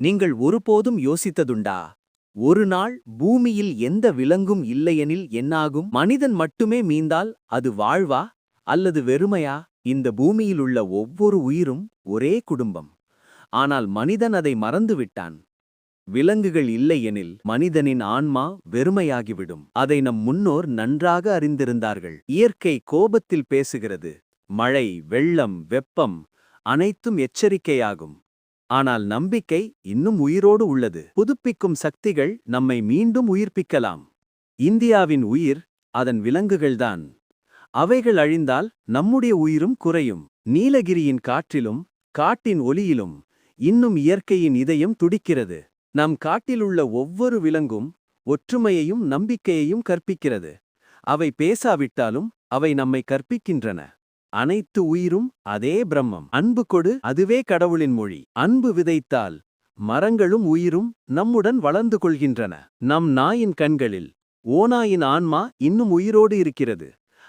நீங்கள் ஒருபோதும் யோசித்ததுண்டா? ஒரு நாள் பூமியில் எந்த விலங்கும் இல்லையெனில் என்னாகும்? மனிதன் மட்டுமே மீந்தால் அது வாழ்வா? அல்லது வெறுமையா? இந்த பூமியிலுள்ள ஒவ்வொரு உயிரும் ஒரே குடும்பம். ஆனால் மனிதன் அதை மறந்துவிட்டான். விலங்குகள் இல்லையெனில் மனிதனின் ஆன்மா வெறுமையாகிவிடும். அதை நம் முன்னோர் நன்றாக அறிந்திருந்தார்கள். இயற்கை கோபத்தில் பேசுகிறது. மழை வெள்ளம் வெப்பம் அனைத்தும் எச்சரிக்கையாகும். ஆனால் நம்பிக்கை இன்னும் உயிரோடு உள்ளது. புதுப்பிக்கும் சக்திகள் நம்மை மீண்டும் உயிர்ப்பிக்கலாம். இந்தியாவின் உயிர் அதன் விலங்குகள்தான். அவைகள் அழிந்தால் நம்முடைய உயிரும் குறையும். நீலகிரியின் காற்றிலும் காட்டின் ஒலியிலும் இன்னும் இயற்கையின் இதயம் துடிக்கிறது. நம் காட்டிலுள்ள ஒவ்வொரு விலங்கும் ஒற்றுமையையும் நம்பிக்கையையும் கற்பிக்கிறது. அவை பேசாவிட்டாலும் அவை நம்மை கற்பிக்கின்றன. அனைத்து உயிரும் அதே பிரம்மம். அன்பு கொடு அதுவே கடவுளின் மொழி. அன்பு விதைத்தால் மரங்களும் உயிரும் நம்முடன் வளர்ந்து கொள்கின்றன. நம் நாயின் கண்களில் ஓநாயின் ஆன்மா இன்னும் உயிரோடு இருக்கிறது.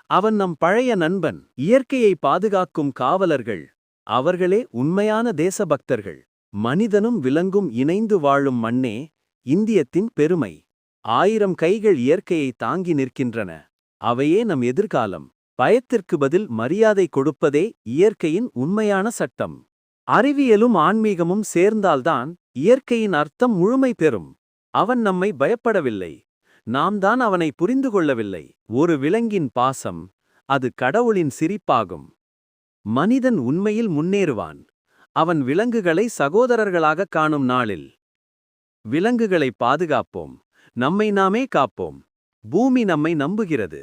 அவன் நம் பழைய நண்பன். இயற்கையை பாதுகாக்கும் காவலர்கள் அவர்களே உண்மையான தேசபக்தர்கள். மனிதனும் விலங்கும் இணைந்து வாழும் மண்ணே இந்தியத்தின் பெருமை. ஆயிரம் கைகள் இயற்கையை தாங்கி நிற்கின்றன. அவையே நம் எதிர்காலம். பயத்திற்கு பதில் மரியாதை கொடுப்பதே இயற்கையின் உண்மையான சட்டம். அறிவியலும் ஆன்மீகமும் சேர்ந்தால்தான் இயற்கையின் அர்த்தம் முழுமை பெறும். அவன் நம்மை பயப்படவில்லை. நாம் தான் அவனை புரிந்து கொள்ளவில்லை. ஒரு விலங்கின் பாசம் அது கடவுளின் சிரிப்பாகும். மனிதன் உண்மையில் முன்னேறுவான். அவன் விலங்குகளை சகோதரர்களாகக் காணும் நாளில். விலங்குகளை பாதுகாப்போம். நம்மை நாமே காப்போம். பூமி நம்மை நம்புகிறது.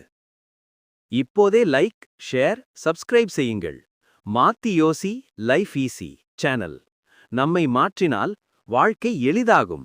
இப்போதே லைக் ஷேர் சப்ஸ்கிரைப் செய்யுங்கள். மாத்தி யோசி லைஃப் ஈசி சேனல். நம்மை மாற்றினால் வாழ்க்கை எளிதாகும்.